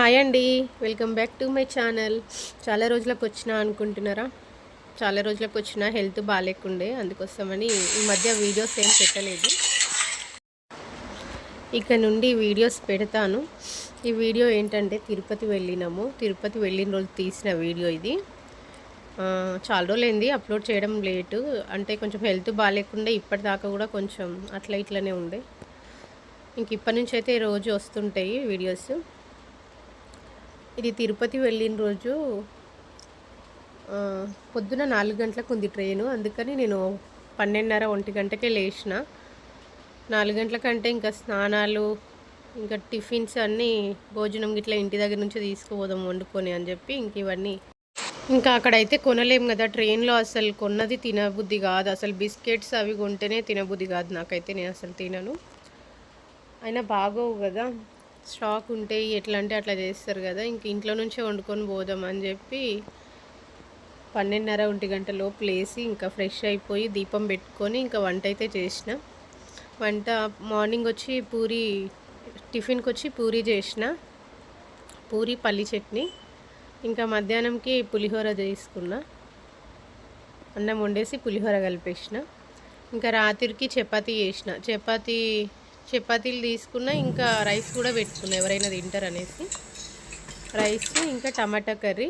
Hi అండి. Welcome back to my channel. చాలా రోజులకు వచ్చిన అనుకుంటున్నారా? చాలా రోజులకు వచ్చిన హెల్త్ బాగాలేకుండే అందుకోసమని ఈ మధ్య వీడియోస్ ఏం పెట్టలేదు. ఇక నుండి వీడియోస్ పెడతాను. ఈ వీడియో ఏంటంటే తిరుపతి వెళ్ళినాము. తిరుపతి వెళ్ళిన రోజు తీసిన వీడియో ఇది. చాలా రోజులైంది అప్లోడ్ చేయడం లేటు. అంటే కొంచెం హెల్త్ బాగాలేకుండే ఇప్పటిదాకా కూడా కొంచెం అట్లా ఇట్లనే ఉండే. ఇంక ఇప్పటి నుంచి అయితే రోజు వస్తుంటాయి వీడియోస్. ఇది తిరుపతి వెళ్ళిన రోజు పొద్దున నాలుగు గంటలకు ఉంది ట్రైను. అందుకని నేను పన్నెండున్నర ఒంటి గంటకే లేచిన. నాలుగు గంటలకంటే ఇంకా స్నానాలు ఇంకా టిఫిన్స్ అన్నీ భోజనం గిట్లా ఇంటి దగ్గర నుంచి తీసుకుపోదాం వండుకొని అని చెప్పి ఇంక ఇవన్నీ. ఇంకా అక్కడైతే కొనలేం కదా ట్రైన్లో అసలు కొన్నది తినబుద్ధి కాదు. అసలు బిస్కెట్స్ అవి కొంటేనే తినబుద్ధి కాదు. నాకైతే నేను అసలు తినను. అయినా బాగోవు కదా. స్టాక్ ఉంటే ఎట్లా అంటే అట్లా చేస్తారు కదా ఇంక ఇంట్లో నుంచే వండుకొని పోదాం అని చెప్పి పన్నెండున్నర ఒంటి గంట లోపు లేసి ఇంకా ఫ్రెష్ అయిపోయి దీపం పెట్టుకొని ఇంకా వంట అయితే చేసిన. వంట మార్నింగ్ వచ్చి పూరి టిఫిన్కి వచ్చి పూరి చేసిన. పూరి పల్లి చట్నీ. ఇంకా మధ్యాహ్నంకి పులిహోర చేసుకున్నా. అన్నం వండేసి పులిహోర కలిపేసిన. ఇంకా రాత్రికి చపాతీ చేసిన. చపాతీ చపాతీలు తీసుకున్నా ఇంకా రైస్ కూడా పెట్టుకున్నా ఎవరైనా తింటారు అనేసి. రైస్ ఇంకా టమాటా కర్రీ.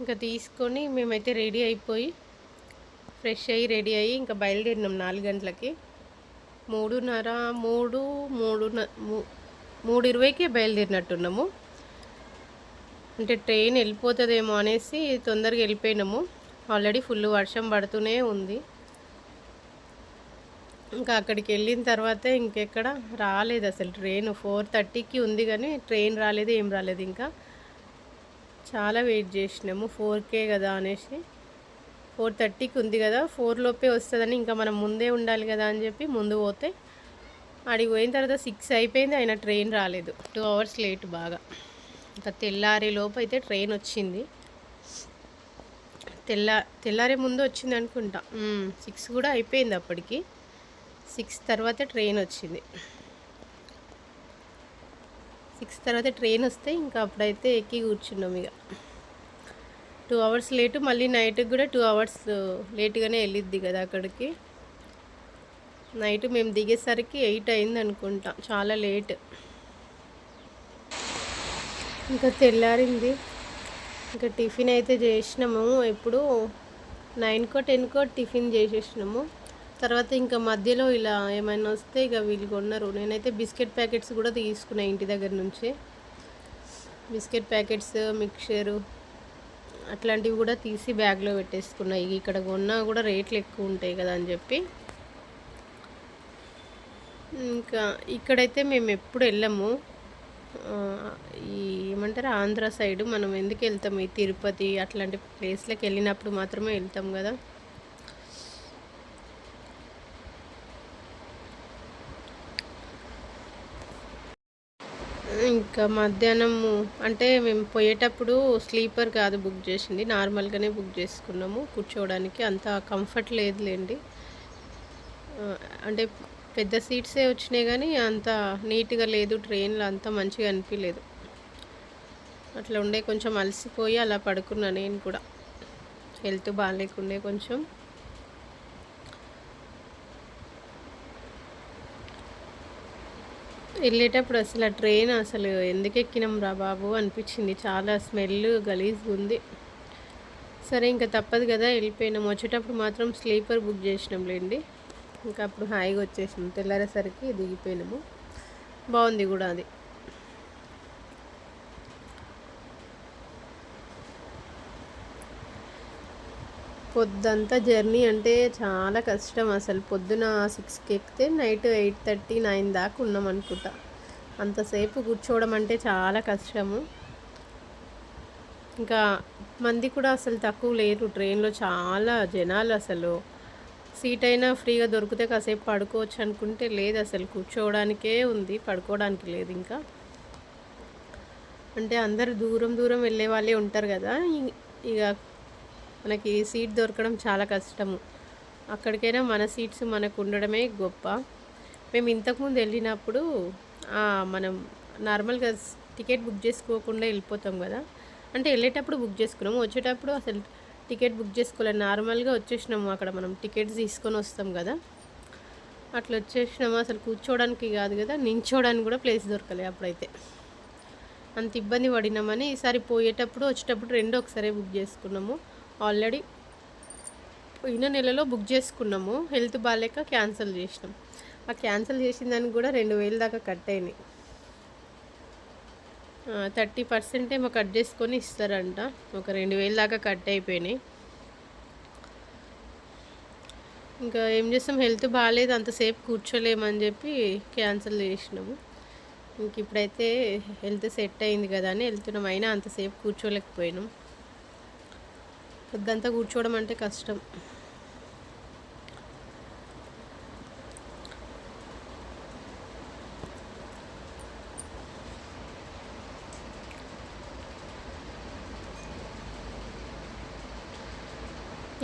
ఇంకా తీసుకొని మేమైతే రెడీ అయిపోయి ఫ్రెష్ అయ్యి రెడీ అయ్యి ఇంకా బయలుదేరినాం నాలుగు గంటలకి. మూడున్నర మూడు మూడు మూడు ఇరవైకే బయలుదేరినట్టున్నాము. అంటే ట్రైన్ వెళ్ళిపోతుందేమో అనేసి తొందరగా వెళ్ళిపోయినాము. ఆల్రెడీ ఫుల్ వర్షం పడుతూనే ఉంది. ఇంకా అక్కడికి వెళ్ళిన తర్వాత ఇంకెక్కడ రాలేదు అసలు ట్రైన్. ఫోర్ థర్టీకి ఉంది కానీ ట్రైన్ రాలేదు ఏం రాలేదు. ఇంకా చాలా వెయిట్ చేసినాము. ఫోర్కే కదా అనేసి. ఫోర్ థర్టీకి ఉంది కదా. ఫోర్ లోపే వస్తుందని ఇంకా మనం ముందే ఉండాలి కదా అని చెప్పి ముందు పోతే అడిగి పోయిన తర్వాత సిక్స్ అయిపోయింది అయినా ట్రైన్ రాలేదు. టూ అవర్స్ లేట్ బాగా. ఇంకా తెల్లారే లోపు అయితే ట్రైన్ వచ్చింది. తెల్లా తెల్లారే ముందు వచ్చింది అనుకుంటా. సిక్స్ కూడా అయిపోయింది అప్పటికి. సిక్స్ తర్వాత ట్రైన్ వచ్చింది. సిక్స్ తర్వాత ట్రైన్ వస్తే ఇంకా అప్పుడైతే ఎక్కి కూర్చున్నాం ఇక. టూ అవర్స్ లేటు మళ్ళీ నైట్కి కూడా టూ అవర్స్ లేటుగానే వెళ్ళిద్ది కదా అక్కడికి. నైట్ మేము దిగేసరికి ఎయిట్ అయింది అనుకుంటా చాలా లేట్ ఇంకా తెల్లారింది. ఇంకా టిఫిన్ అయితే చేసినాము ఎప్పుడు నైన్కో టెన్కో టిఫిన్ చేసేసినాము. తర్వాత ఇంకా మధ్యలో ఇలా ఏమైనా వస్తే ఇక వీళ్ళు కొన్నారు. నేనైతే బిస్కెట్ ప్యాకెట్స్ కూడా తీసుకున్నా ఇంటి దగ్గర నుంచి. బిస్కెట్ ప్యాకెట్స్ మిక్చరు అట్లాంటివి కూడా తీసి బ్యాగ్లో పెట్టేసుకున్నాయి ఇక్కడ కొన్నా కూడా రేట్లు ఎక్కువ ఉంటాయి కదా అని చెప్పి. ఇంకా ఇక్కడైతే మేము ఎప్పుడు వెళ్ళాము. ఈ ఏమంటారు ఆంధ్ర సైడ్ మనం ఎందుకు వెళ్తాం? ఈ తిరుపతి అట్లాంటి ప్లేస్లకు వెళ్ళినప్పుడు మాత్రమే వెళ్తాం కదా. ఇంకా మధ్యాహ్నము అంటే మేము పోయేటప్పుడు స్లీపర్ కాదు బుక్ చేసింది. నార్మల్గానే బుక్ చేసుకున్నాము. కూర్చోవడానికి అంత కంఫర్ట్ లేదులేండి. అంటే పెద్ద సీట్సే వచ్చినాయి కానీ అంత నీట్గా లేదు. ట్రైన్లో అంత మంచిగా అనిపించలేదు అట్లా ఉండే కొంచెం అలసిపోయి అలా పడుకున్నా నేను కూడా. హెల్త్ బాగాలేకుండే కొంచెం. వెళ్ళేటప్పుడు అసలు ఆ ట్రైన్ అసలు ఎందుకు ఎక్కినాం రా బాబు అనిపించింది. చాలా స్మెల్ గలీజ్గా ఉంది. సరే ఇంకా తప్పదు కదా వెళ్ళిపోయినాం. వచ్చేటప్పుడు మాత్రం స్లీపర్ బుక్ చేసినాంలేండి ఇంకా అప్పుడు హాయిగా వచ్చేసినాం. తెల్లారేసరికి దిగిపోయినాము. బాగుంది కూడా అది. పొద్దంతా జర్నీ అంటే చాలా కష్టం అసలు. పొద్దున సిక్స్కి ఎక్కితే నైట్ ఎయిట్ థర్టీ నైన్ దాకా ఉన్నాం అనుకుంటా. అంతసేపు కూర్చోవడం అంటే చాలా కష్టము. ఇంకా మంది కూడా అసలు తక్కువ లేరు. ట్రైన్లో చాలా జనాలు అసలు. సీట్ అయినా ఫ్రీగా దొరికితే కాసేపు పడుకోవచ్చు అనుకుంటే లేదు అసలు. కూర్చోవడానికే ఉంది పడుకోవడానికి లేదు ఇంకా. అంటే అందరు దూరం దూరం వెళ్ళే వాళ్ళే ఉంటారు కదా. ఇక మనకి సీట్ దొరకడం చాలా కష్టము. అక్కడికైనా మన సీట్స్ మనకు ఉండడమే గొప్ప. మేము ఇంతకుముందు వెళ్ళినప్పుడు మనం నార్మల్గా టికెట్ బుక్ చేసుకోకుండా వెళ్ళిపోతాం కదా. అంటే వెళ్ళేటప్పుడు బుక్ చేసుకున్నాము. వచ్చేటప్పుడు అసలు టికెట్ బుక్ చేసుకోలేదు నార్మల్గా వచ్చేసినాము అక్కడ మనం. టికెట్స్ తీసుకొని వస్తాం కదా. అట్లా వచ్చేసినాము. అసలు కూర్చోవడానికి కాదు కదా. నించోడానికి కూడా ప్లేస్ దొరకలేదు అప్పుడైతే. అంత ఇబ్బంది పడినామని ఈసారి పోయేటప్పుడు వచ్చేటప్పుడు రెండు ఒకసారి బుక్ చేసుకున్నాము. ఆల్రెడీ పోయిన నెలలో బుక్ చేసుకున్నాము. హెల్త్ బాగాలేక క్యాన్సిల్ చేసినాం. ఆ క్యాన్సిల్ చేసిన దానికి కూడా రెండు వేలు దాకా కట్ అయినాయి. థర్టీ పర్సెంట్ ఏమో కట్ చేసుకొని ఇస్తారంట. ఒక రెండు వేలు దాకా కట్ అయిపోయినాయి. ఇంకా ఏం చేస్తాం? హెల్త్ బాగాలేదు అంతసేపు కూర్చోలేమని చెప్పి క్యాన్సిల్ చేసినాము. ఇంక ఇప్పుడైతే హెల్త్ సెట్ అయింది కదా అని వెళ్తున్నాం. అయినా అంతసేపు కూర్చోలేకపోయినాం. పొద్దంతా కూర్చోవడం అంటే కష్టం.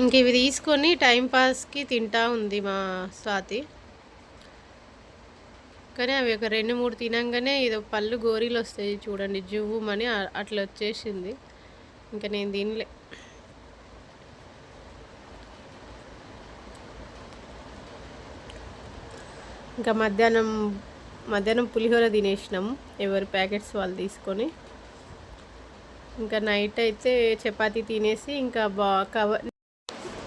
ఇంక ఇవి తీసుకొని టైంపాస్కి తింటా ఉంది మా స్వాతి. కానీ అవి ఒక రెండు మూడు తినంగానే ఇది పళ్ళు గోరీలు వస్తాయి చూడండి జువ్వుమని అట్లా వచ్చేసింది. ఇంకా నేను తినలే. ఇంకా మధ్యాహ్నం మధ్యాహ్నం పులిహోర తినేసినాం. ఎవరి ప్యాకెట్స్ వాళ్ళు తీసుకొని. ఇంకా నైట్ అయితే చపాతీ తినేసి ఇంకా బా కవర్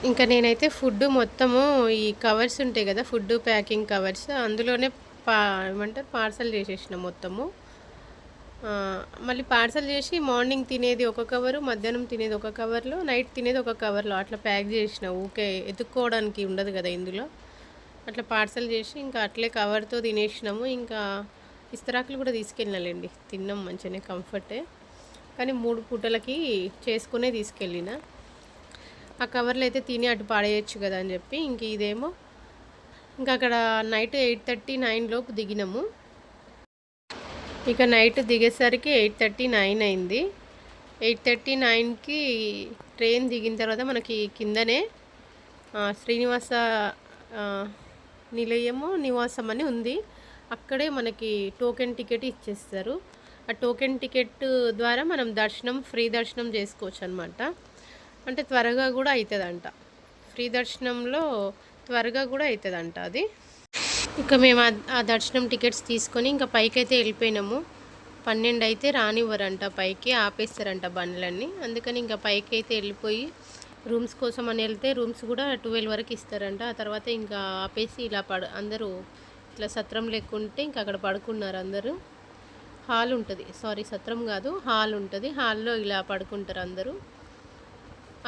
ఇంకా నేనైతే ఫుడ్ మొత్తము ఈ కవర్స్ ఉంటాయి కదా ఫుడ్ ప్యాకింగ్ కవర్స్ అందులోనే పా ఏమంటారు పార్సల్ చేసేసిన మొత్తము. మళ్ళీ పార్సల్ చేసి మార్నింగ్ తినేది ఒక కవరు మధ్యాహ్నం తినేది ఒక కవర్లో నైట్ తినేది ఒక కవర్లో అట్లా ప్యాక్ చేసిన. ఊకే ఎత్తుక్కోవడానికి ఉండదు కదా ఇందులో. అట్లా పార్సల్ చేసి ఇంకా అట్లే కవర్తో తినేసినాము. ఇంకా ఇస్తరాకులు కూడా తీసుకెళ్ళినాలండి తిన్నాం మంచిగానే కంఫర్టే. కానీ మూడు పూటలకి చేసుకునే తీసుకెళ్ళిన. ఆ కవర్లు అయితే తిని అటు పాడేయచ్చు కదా అని చెప్పి ఇంక ఇదేమో. ఇంకా అక్కడ నైట్ ఎయిట్ థర్టీ నైన్ లోపు దిగినాము. ఇక నైట్ దిగేసరికి ఎయిట్ థర్టీ నైన్ అయింది. ఎయిట్ థర్టీ నైన్కి ట్రైన్ దిగిన తర్వాత మనకి కిందనే శ్రీనివాస నిలయము నివాసం అని ఉంది. అక్కడే మనకి టోకెన్ టికెట్ ఇచ్చేస్తారు. ఆ టోకెన్ టికెట్ ద్వారా మనం దర్శనం ఫ్రీ దర్శనం చేసుకోవచ్చు అనమాట అంటే త్వరగా కూడా అవుతుందంట ఫ్రీ దర్శనంలో త్వరగా కూడా అవుతుందంట అది. ఇక మేము ఆ దర్శనం టికెట్స్ తీసుకొని ఇంకా పైకి అయితే వెళ్ళిపోయినాము. పన్నెండు అయితే రానివ్వరంట పైకి ఆపేస్తారంట బండ్లన్నీ. అందుకని ఇంకా పైకి అయితే వెళ్ళిపోయి రూమ్స్ కోసం అని వెళ్తే రూమ్స్ కూడా ట్వెల్వ్ వరకు ఇస్తారంట. ఆ తర్వాత ఇంకా ఆపేసి ఇలా పడు అందరూ ఇట్లా సత్రం లేకుంటే ఇంకా అక్కడ పడుకున్నారు అందరూ. హాల్ ఉంటుంది. సారీ సత్రం కాదు హాల్ ఉంటుంది. హాల్లో ఇలా పడుకుంటారు అందరూ.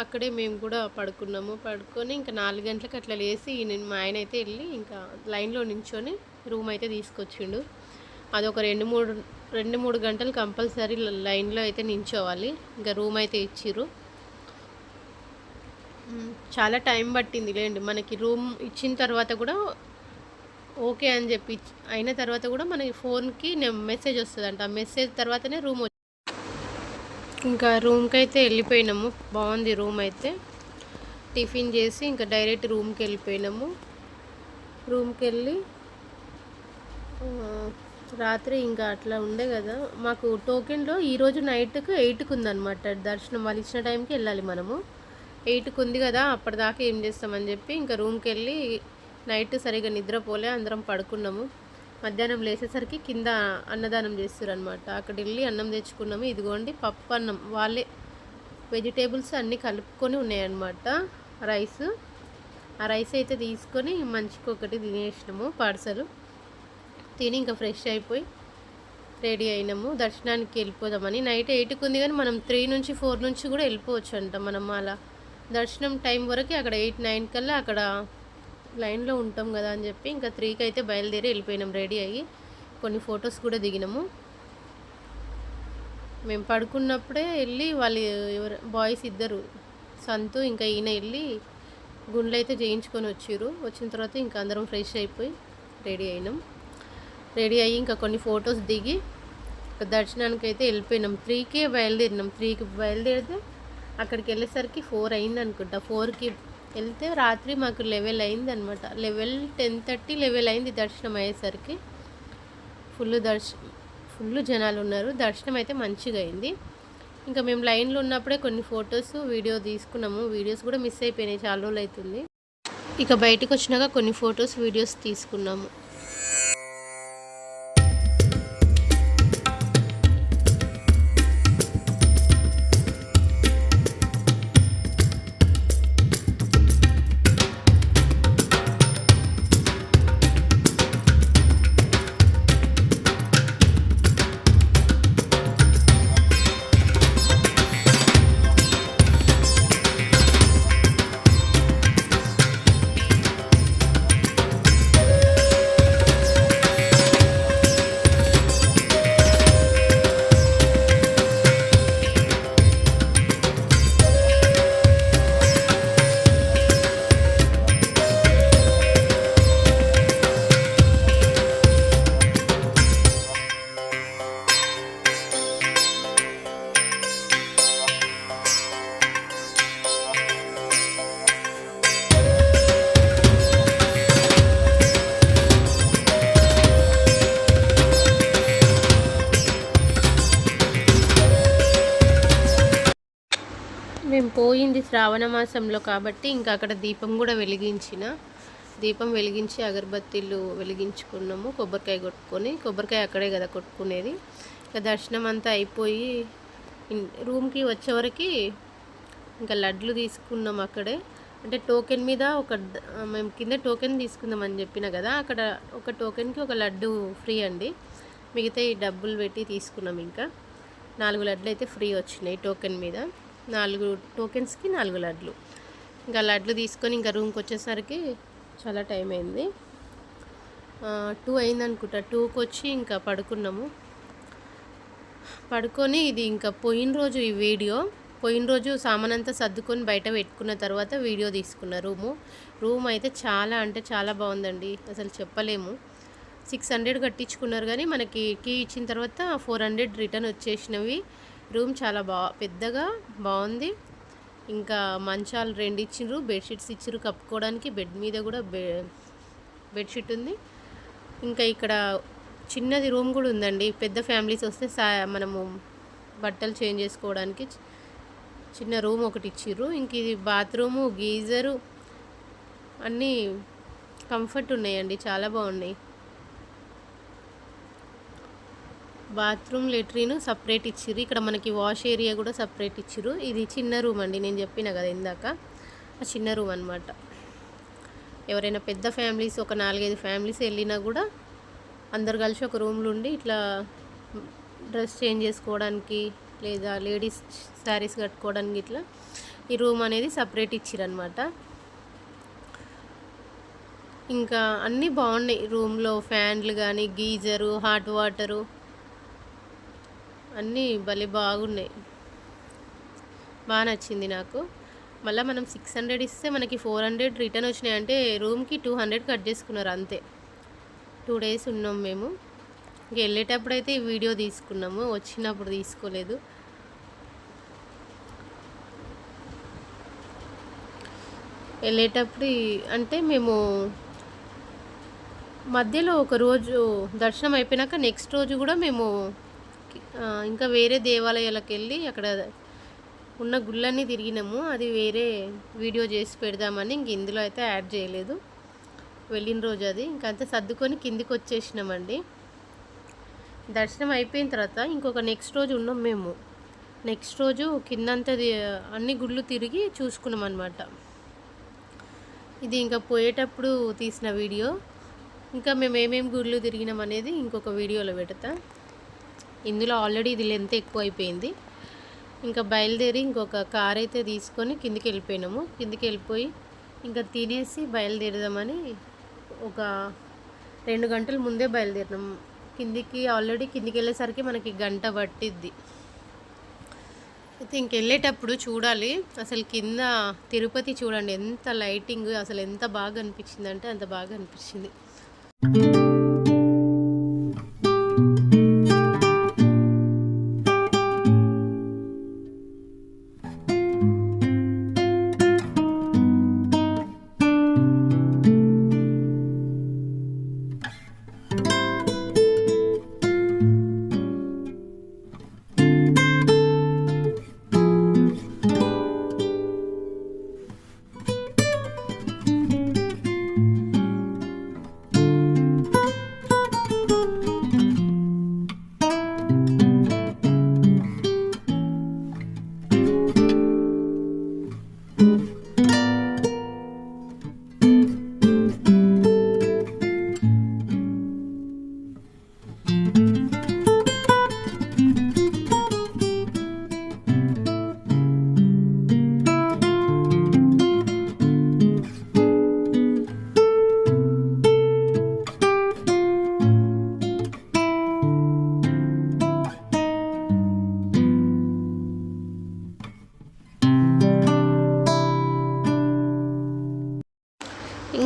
అక్కడే మేము కూడా పడుకున్నాము. పడుకొని ఇంకా నాలుగు గంటలకు అట్లా లేచి నేను మా ఆయన అయితే వెళ్ళి ఇంకా లైన్లో నించొని రూమ్ అయితే తీసుకొచ్చిండు. అదొక రెండు మూడు రెండు మూడు గంటలు కంపల్సరీ లైన్లో అయితే నించోవాలి. ఇంకా రూమ్ అయితే ఇచ్చిర్రు. చాలా టైం పట్టింది లేండి. మనకి రూమ్ ఇచ్చిన తర్వాత కూడా ఓకే అని చెప్పి అయిన తర్వాత కూడా మనకి ఫోన్కి మెసేజ్ వస్తుంది ఆ మెసేజ్ తర్వాతనే రూమ్ ఇంకా రూమ్కి అయితే వెళ్ళిపోయినాము. బాగుంది రూమ్ అయితే. టిఫిన్ చేసి ఇంకా డైరెక్ట్ రూమ్కి వెళ్ళిపోయినాము. రూమ్కి వెళ్ళి రాత్రి ఇంకా అట్లా ఉండే కదా. మాకు టోకెన్లో ఈరోజు నైట్కి ఎయిట్కి ఉందన్నమాట. దర్శనం వాళ్ళు ఇచ్చిన టైంకి వెళ్ళాలి మనము. ఎయిట్కి ఉంది కదా అప్పటిదాకా ఏం చేస్తామని చెప్పి ఇంకా రూమ్కి వెళ్ళి నైట్ సరిగా నిద్రపోలే అందరం పడుకున్నాము. మధ్యాహ్నం లేచేసరికి కింద అన్నదానం చేస్తారనమాట అక్కడ వెళ్ళి అన్నం తెచ్చుకున్నాము. ఇదిగోండి పప్పు అన్నం. వాళ్ళే వెజిటేబుల్స్ అన్నీ కలుపుకొని ఉన్నాయన్నమాట రైస్. ఆ రైస్ అయితే తీసుకొని మంచికి ఒకటి తినేసినాము పార్సల్. తిని ఇంకా ఫ్రెష్ అయిపోయి రెడీ అయినాము. దర్శనానికి వెళ్ళిపోదామని. నైట్ ఎయిట్కి ఉంది కానీ మనం త్రీ నుంచి ఫోర్ నుంచి కూడా వెళ్ళిపోవచ్చు అంట మనం అలా దర్శనం టైం వరకు అక్కడ ఎయిట్ నైన్ కల్లా అక్కడ లైన్లో ఉంటాం కదా అని చెప్పి ఇంకా త్రీకి అయితే బయలుదేరి వెళ్ళిపోయినాం రెడీ అయ్యి కొన్ని ఫొటోస్ కూడా దిగినాము. మేము పడుకున్నప్పుడే వెళ్ళి వాళ్ళు ఎవరు బాయ్స్ ఇద్దరు సంతు ఇంకా ఈయన వెళ్ళి గుండెలు అయితే చేయించుకొని వచ్చారు వచ్చిన తర్వాత ఇంకా అందరం ఫ్రెష్ అయిపోయి రెడీ అయినాం. రెడీ అయ్యి ఇంకా కొన్ని ఫొటోస్ దిగి దర్శనానికి అయితే వెళ్ళిపోయినాం. త్రీకే బయలుదేరినాం. త్రీకి బయలుదేరితే అక్కడికి వెళ్ళేసరికి ఫోర్ అయింది అనుకుంటా ఫోర్కి వెళ్తే రాత్రి మాకు లెవెల్ అయింది అనమాట లెవెల్ టెన్ థర్టీ లెవెల్ అయింది దర్శనం అయ్యేసరికి. ఫుల్ దర్శ ఫుల్ జనాలు ఉన్నారు. దర్శనం అయితే మంచిగా అయింది. ఇంకా మేము లైన్లో ఉన్నప్పుడే కొన్ని ఫొటోస్ వీడియో తీసుకున్నాము. వీడియోస్ కూడా మిస్ అయిపోయినాయి. చాలా రోజులు అవుతుంది. ఇక బయటకు వచ్చినాక కొన్ని ఫొటోస్ వీడియోస్ తీసుకున్నాము. శ్రావణ మాసంలో కాబట్టి ఇంకా అక్కడ దీపం కూడా వెలిగించిన. దీపం వెలిగించి అగరబత్తీలు వెలిగించుకున్నాము కొబ్బరికాయ కొట్టుకొని. కొబ్బరికాయ అక్కడే కదా కొట్టుకునేది. ఇంకా దర్శనం అంతా అయిపోయి రూమ్కి వచ్చేవరకు ఇంకా లడ్లు తీసుకున్నాం అక్కడే. అంటే టోకెన్ మీద ఒక మేము కింద టోకెన్ తీసుకుందాం అని చెప్పిన కదా అక్కడ ఒక టోకెన్కి ఒక లడ్డు ఫ్రీ అండి. మిగతా ఈ డబ్బులు పెట్టి తీసుకున్నాం ఇంకా. నాలుగు లడ్లు అయితే ఫ్రీ వచ్చినాయి టోకెన్ మీద. నాలుగు టోకెన్స్కి నాలుగు లడ్లు. ఇంకా లడ్లు తీసుకొని ఇంకా రూమ్కి వచ్చేసరికి చాలా టైం అయింది. టూ అయింది అనుకుంటా టూకి వచ్చి ఇంకా పడుకున్నాము. పడుకొని ఇది ఇంకా పోయిన రోజు ఈ వీడియో పోయిన రోజు సామాన్ అంతా సర్దుకొని బయట పెట్టుకున్న తర్వాత వీడియో తీసుకున్న రూము. రూమ్ అయితే చాలా అంటే చాలా బాగుందండి. అసలు చెప్పలేము. సిక్స్ హండ్రెడ్ కట్టించుకున్నారు కానీ మనకి కీ ఇచ్చిన తర్వాత ఫోర్ హండ్రెడ్ రిటర్న్ వచ్చేసినవి. రూమ్ చాలా బా పెద్దగా బాగుంది. ఇంకా మంచాలు రెండు ఇచ్చిండ్రు బెడ్షీట్స్ ఇచ్చిర్రు కప్పుకోవడానికి బెడ్ మీద కూడా బె బెడ్షీట్ ఉంది. ఇంకా ఇక్కడ చిన్నది రూమ్ కూడా ఉందండి. పెద్ద ఫ్యామిలీస్ వస్తే సా మనము బట్టలు చేంజ్ చేసుకోవడానికి చిన్న రూమ్ ఒకటి ఇచ్చిర్రు ఇంక ఇది బాత్రూము గీజరు అన్నీ కంఫర్ట్ ఉన్నాయండి చాలా బాగున్నాయి. బాత్రూమ్ లెట్రిన్ సపరేట్ ఇచ్చిర్రు. ఇక్కడ మనకి వాష్ ఏరియా కూడా సపరేట్ ఇచ్చిర్రు. ఇది చిన్న రూమ్ అండి. నేను చెప్పిన కదా ఇందాక. ఆ చిన్న రూమ్ అనమాట ఎవరైనా పెద్ద ఫ్యామిలీస్ ఒక నాలుగైదు ఫ్యామిలీస్ వెళ్ళినా కూడా అందరు కలిసి ఒక రూమ్లో ఉండి ఇట్లా డ్రెస్ చేంజ్ చేసుకోవడానికి లేదా లేడీస్ శారీస్ కట్టుకోవడానికి ఇట్లా ఈ రూమ్ అనేది సపరేట్ ఇచ్చిరనమాట ఇంకా అన్నీ బాగున్నాయి. రూమ్లో ఫ్యాన్లు కానీ గీజరు హాట్ వాటరు అన్నీ భలే బాగున్నాయి. బాగా నచ్చింది నాకు. మళ్ళీ మనం సిక్స్ హండ్రెడ్ ఇస్తే మనకి ఫోర్ హండ్రెడ్ రిటర్న్ వచ్చినాయి అంటే రూమ్కి టూ హండ్రెడ్ కట్ చేసుకున్నారు అంతే. టూ డేస్ ఉన్నాం మేము. ఇంక వెళ్ళేటప్పుడు అయితే ఈ వీడియో తీసుకున్నాము. వచ్చినప్పుడు తీసుకోలేదు. వెళ్ళేటప్పుడు అంటే మేము మధ్యలో ఒక రోజు దర్శనం అయిపోయినాక నెక్స్ట్ రోజు కూడా మేము ఇంకా వేరే దేవాలయాలకు వెళ్ళి అక్కడ ఉన్న గుళ్ళన్నీ తిరిగినాము. అది వేరే వీడియో చేసి పెడదామని ఇంక ఇందులో అయితే యాడ్ చేయలేదు. వెళ్ళిన రోజు అది. ఇంకా అంతా సర్దుకొని కిందికి వచ్చేసినామండి. దర్శనం అయిపోయిన తర్వాత ఇంకొక నెక్స్ట్ రోజు ఉన్నాం మేము. నెక్స్ట్ రోజు కిందంతాది అన్ని గుళ్ళు తిరిగి చూసుకున్నాం అనమాట ఇది ఇంకా పోయేటప్పుడు తీసిన వీడియో. ఇంకా మేము ఏమేమి గుళ్ళు తిరిగినాం అనేది ఇంకొక వీడియోలో పెడతా. ఇందులో ఆల్రెడీ ఇది లెంత్ ఎక్కువ అయిపోయింది ఇంకా బయలుదేరి ఇంకొక కార్ అయితే తీసుకొని కిందికి వెళ్ళిపోయినాము. కిందికి వెళ్ళిపోయి ఇంకా తినేసి బయలుదేరదామని ఒక రెండు గంటల ముందే బయలుదేరినాం కిందికి ఆల్రెడీ కిందికి వెళ్ళేసరికి మనకి గంట పట్టిద్ది. అయితే ఇంకెళ్ళేటప్పుడు చూడాలి. అసలు కింద తిరుపతి చూడండి ఎంత లైటింగ్ అసలు ఎంత బాగా అనిపించింది అంటే అంత బాగా అనిపించింది.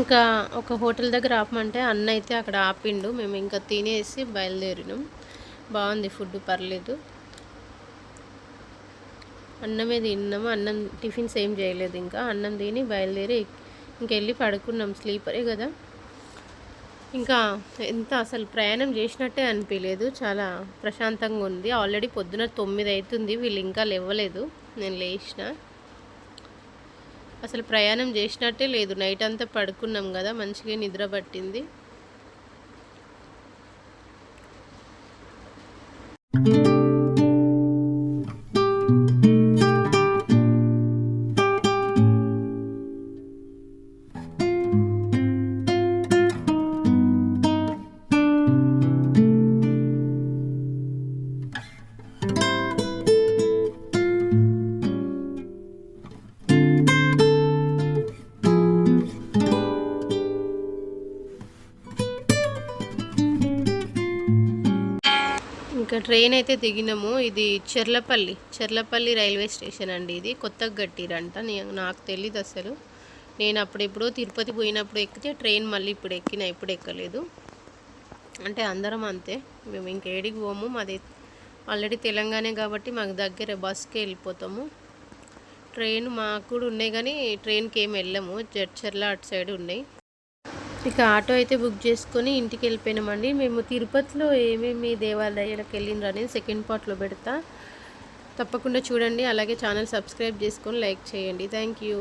ఇంకా ఒక హోటల్ దగ్గర ఆపమంటే అన్న అయితే అక్కడ ఆపిండు. మేము ఇంకా తినేసి బయలుదేరినాం. బాగుంది ఫుడ్ పర్లేదు. అన్నమే తిన్నాము. అన్నం టిఫిన్స్ ఏం చేయలేదు ఇంకా. అన్నం తిని బయలుదేరి ఇంకెళ్ళి పడుకున్నాం. స్లీపరే కదా. ఇంకా ఎంత అసలు ప్రయాణం చేసినట్టే అనిపించలేదు చాలా ప్రశాంతంగా ఉంది. ఆల్రెడీ పొద్దున తొమ్మిది అవుతుంది వీళ్ళు ఇంకా లేవలేదు. నేను లేచిన. అసలు ప్రయాణం చేసినట్టే లేదు. నైట్ అంతా పడుకున్నాం కదా మంచిగా నిద్ర పట్టింది. ట్రైన్ అయితే దిగినాము. ఇది చెర్లపల్లి చెర్లపల్లి రైల్వే స్టేషన్ అండి ఇది. కొత్తగా కట్టిరంట నాకు తెలియదు అసలు. నేను అప్పుడెప్పుడో తిరుపతి పోయినప్పుడు ఎక్కితే ట్రైన్ మళ్ళీ ఇప్పుడు ఎక్కిన ఇప్పుడు ఎక్కలేదు. అంటే అందరం అంతే. మేము ఇంకేడికి పోము. మాది ఆల్రెడీ తెలంగాణ కాబట్టి మాకు దగ్గర బస్కే వెళ్ళిపోతాము. ట్రైన్ మాకు కూడా ఉన్నాయి కానీ ట్రైన్కి ఏమి వెళ్ళము. జడ్చర్ల అటు సైడ్ ఉన్నాయి. ఇక ఆటో అయితే బుక్ చేసుకొని ఇంటికి వెళ్ళిపోయినామండి. మేము తిరుపతిలో ఏమేమి దేవాలయాలకు వెళ్ళిండ్రు అనేది సెకండ్ పార్ట్లో పెడతా. తప్పకుండా చూడండి. అలాగే ఛానల్ సబ్స్క్రైబ్ చేసుకొని లైక్ చేయండి. Thank you.